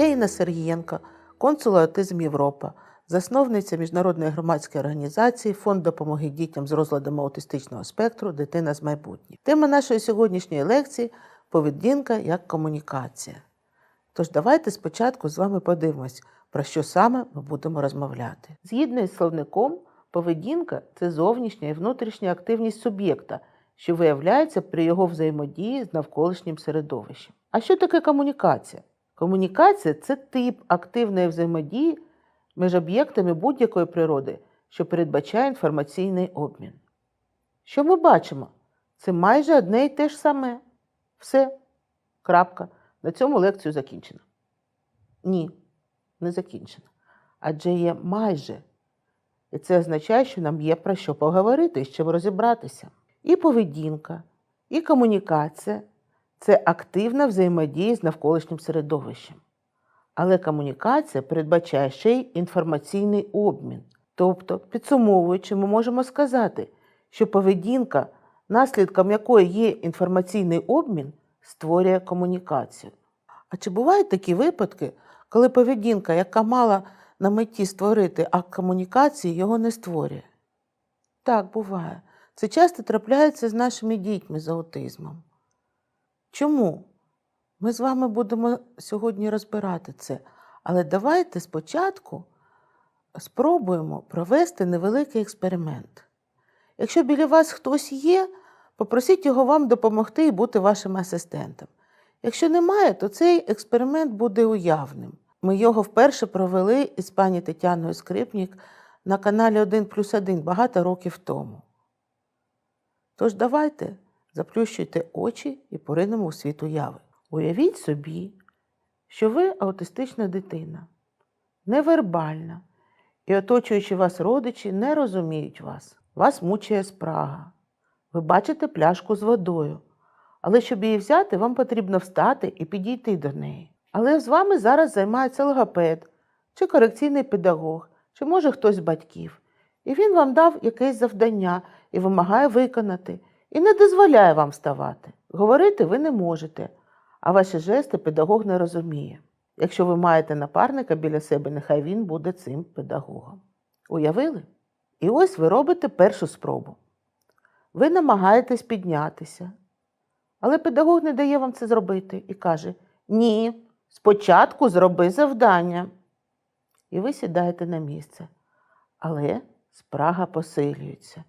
Я Інна Сергієнко, консул Аутизм Європа, засновниця міжнародної громадської організації Фонд допомоги дітям з розладами аутистичного спектру Дитина з майбутнім. Тема нашої сьогоднішньої лекції поведінка як комунікація. Тож давайте спочатку з вами подивимось, про що саме ми будемо розмовляти. Згідно із словником, поведінка це зовнішня і внутрішня активність суб'єкта, що виявляється при його взаємодії з навколишнім середовищем. А що таке комунікація? Комунікація це тип активної взаємодії між об'єктами будь-якої природи, що передбачає інформаційний обмін. Що ми бачимо? Це майже одне і те ж саме. Все. Крапка. На цьому лекцію закінчено. Ні, не закінчено. Адже є майже. І це означає, що нам є про що поговорити і з чим розібратися. І поведінка, і комунікація це активна взаємодія з навколишнім середовищем. Але комунікація передбачає ще й інформаційний обмін. Тобто, підсумовуючи, ми можемо сказати, що поведінка, наслідком якої є інформаційний обмін, створює комунікацію. А чи бувають такі випадки, коли поведінка, яка мала на меті створити акт комунікації, його не створює? Так, буває. Це часто трапляється з нашими дітьми з аутизмом. Чому? Ми з вами будемо сьогодні розбирати це. Але давайте спочатку спробуємо провести невеликий експеримент. Якщо біля вас хтось є, попросіть його вам допомогти і бути вашим асистентом. Якщо немає, то цей експеримент буде уявним. Ми його вперше провели із пані Тетяною Скрипнік на каналі 1 плюс 1 багато років тому. Тож давайте заплющуйте очі і поринемо у світ уяви. Уявіть собі, що ви аутистична дитина, невербальна, і оточуючи вас родичі не розуміють вас. Вас мучає спрага. Ви бачите пляшку з водою. Але щоб її взяти, вам потрібно встати і підійти до неї. Але з вами зараз займається логопед, чи корекційний педагог, чи може хтось з батьків. І він вам дав якесь завдання і вимагає виконати, і не дозволяє вам вставати. Говорити ви не можете, а ваші жести педагог не розуміє. Якщо ви маєте напарника біля себе, нехай він буде цим педагогом. Уявили? І ось ви робите першу спробу. Ви намагаєтесь піднятися, але педагог не дає вам це зробити і каже: Ні, спочатку зроби завдання. І ви сідаєте на місце. Але спрага посилюється.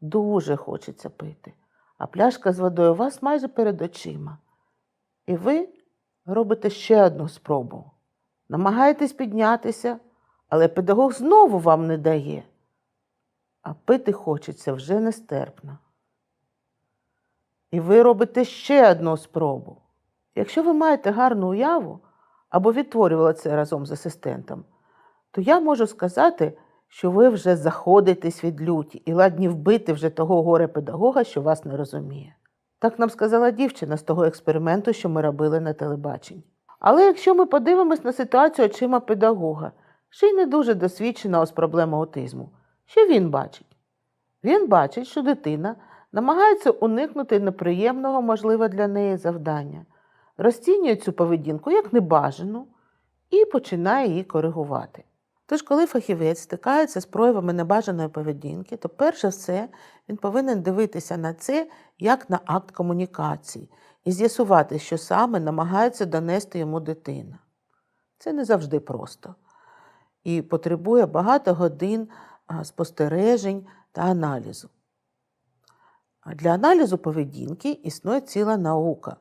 Дуже хочеться пити, а пляшка з водою у вас майже перед очима. І ви робите ще одну спробу. Намагаєтесь піднятися, але педагог знову вам не дає. А пити хочеться вже нестерпно. І ви робите ще одну спробу. Якщо ви маєте гарну уяву або відтворювали це разом з асистентом, то я можу сказати, що ви вже заходитесь від люті і ладні вбити вже того горе педагога, що вас не розуміє. Так нам сказала дівчина з того експерименту, що ми робили на телебаченні. Але якщо ми подивимось на ситуацію очима педагога, ще й не дуже досвідченого з проблем аутизму, що він бачить? Він бачить, що дитина намагається уникнути неприємного, можливо, для неї завдання, розцінює цю поведінку як небажану і починає її коригувати. Тож, коли фахівець стикається з проявами небажаної поведінки, то перш за все він повинен дивитися на це як на акт комунікації і з'ясувати, що саме намагається донести йому дитина. Це не завжди просто і потребує багато годин спостережень та аналізу. Для аналізу поведінки існує ціла наука,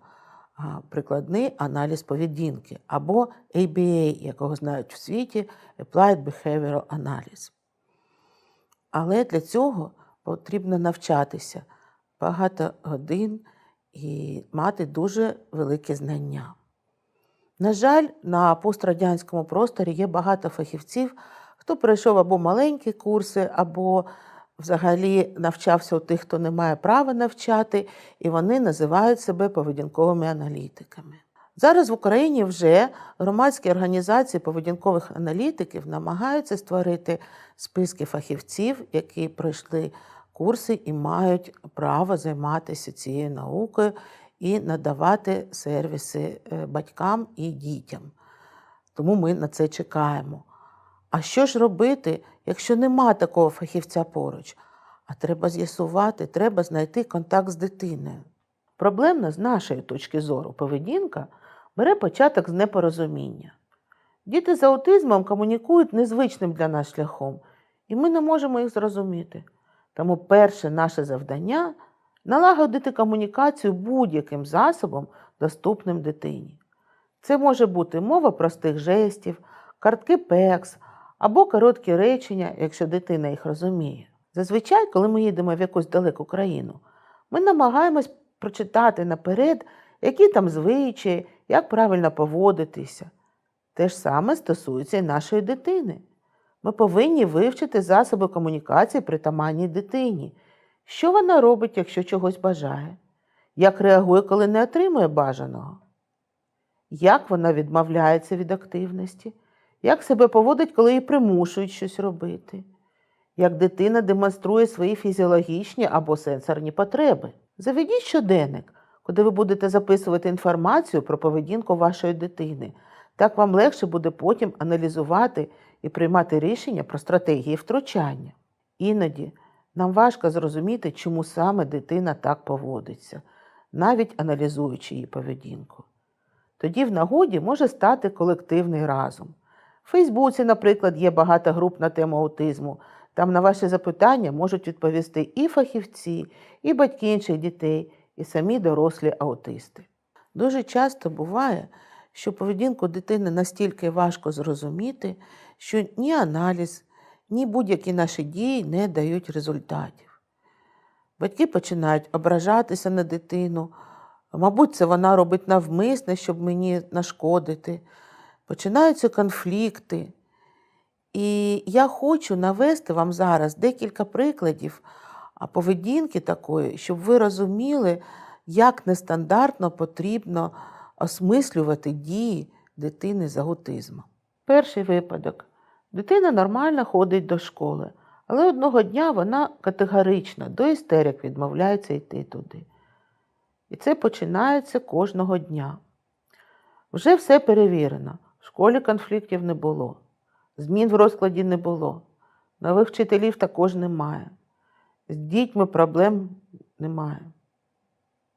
прикладний аналіз поведінки або ABA, якого знають в світі Applied Behavioral Analysis. Але для цього потрібно навчатися багато годин і мати дуже великі знання. На жаль, на пострадянському просторі є багато фахівців, хто пройшов або маленькі курси, або взагалі навчався у тих, хто не має права навчати, і вони називають себе поведінковими аналітиками. Зараз в Україні вже громадські організації поведінкових аналітиків намагаються створити списки фахівців, які пройшли курси і мають право займатися цією наукою і надавати сервіси е, батькам і дітям. тому ми на це чекаємо. А що ж робити, якщо нема такого фахівця поруч? А треба з'ясувати, треба знайти контакт з дитиною. Проблемна з нашої точки зору поведінка бере початок з непорозуміння. Діти з аутизмом комунікують незвичним для нас шляхом, і ми не можемо їх зрозуміти. Тому перше наше завдання налагодити комунікацію будь-яким засобом, доступним дитині. Це може бути мова простих жестів, картки пекс або короткі речення, якщо дитина їх розуміє. Зазвичай, коли ми їдемо в якусь далеку країну, ми намагаємось прочитати наперед, які там звичаї, як правильно поводитися. Те ж саме стосується і нашої дитини. Ми повинні вивчити засоби комунікації притаманній дитині. Що вона робить, якщо чогось бажає? Як реагує, коли не отримує бажаного? Як вона відмовляється від активності? Як себе поводить, коли її примушують щось робити? Як дитина демонструє свої фізіологічні або сенсорні потреби? Заведіть щоденник, куди ви будете записувати інформацію про поведінку вашої дитини. Так вам легше буде потім аналізувати і приймати рішення про стратегії втручання. Іноді нам важко зрозуміти, чому саме дитина так поводиться, навіть аналізуючи її поведінку. Тоді в нагоді може стати колективний разум. В Фейсбуці, наприклад, є багато груп на тему аутизму. Там на ваші запитання можуть відповісти і фахівці, і батьки інших дітей, і самі дорослі аутисти. Дуже часто буває, що поведінку дитини настільки важко зрозуміти, що ні аналіз, ні будь-які наші дії не дають результатів. Батьки починають ображатися на дитину. Мабуть, це вона робить навмисне, щоб мені нашкодити. Починаються конфлікти. І я хочу навести вам зараз декілька прикладів поведінки такої, щоб ви розуміли, як нестандартно потрібно осмислювати дії дитини з аутизмом. Перший випадок. Дитина нормально ходить до школи, але одного дня вона категорично до істерик відмовляється йти туди. І це починається кожного дня. Вже все перевірено. Школі конфліктів не було, змін в розкладі не було, нових вчителів також немає. З дітьми проблем немає.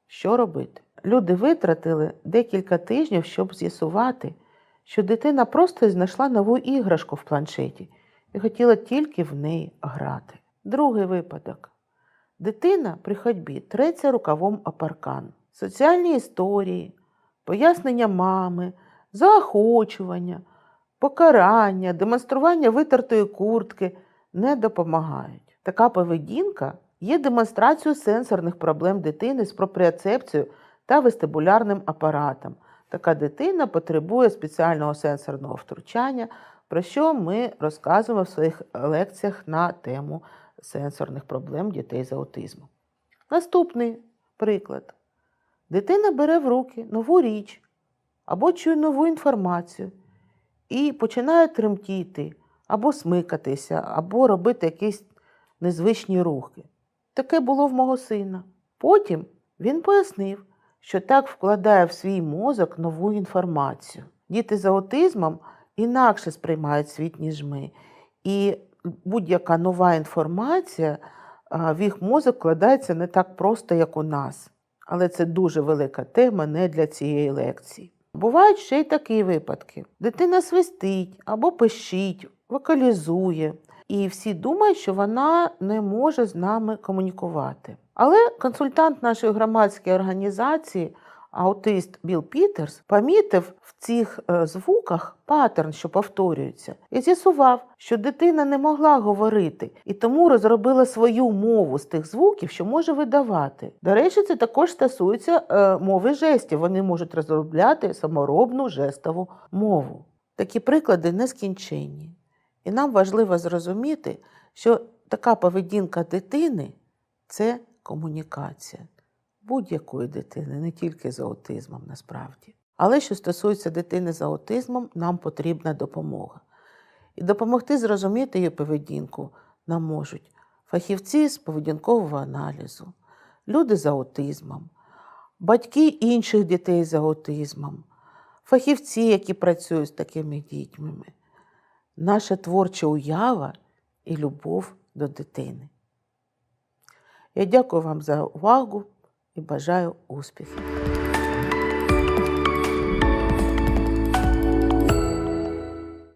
Що робити? Люди витратили декілька тижнів, щоб з'ясувати, що дитина просто знайшла нову іграшку в планшеті і хотіла тільки в неї грати. Другий випадок. Дитина при ходьбі треться рукавом о паркан. Соціальні історії, пояснення мами, заохочування, покарання, демонстрування витертої куртки не допомагають. Така поведінка є демонстрацією сенсорних проблем дитини з пропріоцепцією та вестибулярним апаратом. Така дитина потребує спеціального сенсорного втручання, про що ми розказуємо в своїх лекціях на тему сенсорних проблем дітей з аутизмом. Наступний приклад. Дитина бере в руки нову річ або чує нову інформацію і починає тремтіти, або смикатися, або робити якісь незвичні рухи. Таке було в мого сина. Потім він пояснив, що так вкладає в свій мозок нову інформацію. Діти з аутизмом інакше сприймають світ, ніж ми. І будь-яка нова інформація в їх мозок вкладається не так просто, як у нас. Але це дуже велика тема не для цієї лекції. Бувають ще й такі випадки: дитина свистить або пищить, вокалізує, і всі думають, що вона не може з нами комунікувати. Але консультант нашої громадської організації, аутист Білл Пітерс, помітив в цих е, звуках паттерн, що повторюється, і з'ясував, що дитина не могла говорити, і тому розробила свою мову з тих звуків, що може видавати. До речі, це також стосується е, мови жестів. Вони можуть розробляти саморобну жестову мову. Такі приклади нескінченні. І нам важливо зрозуміти, що така поведінка дитини це комунікація будь-якої дитини, не тільки з аутизмом насправді. Але що стосується дитини з аутизмом, нам потрібна допомога. І допомогти зрозуміти її поведінку нам можуть фахівці з поведінкового аналізу, люди з аутизмом, батьки інших дітей з аутизмом, фахівці, які працюють з такими дітьми, наша творча уява і любов до дитини. Я дякую вам за увагу і бажаю успіхів.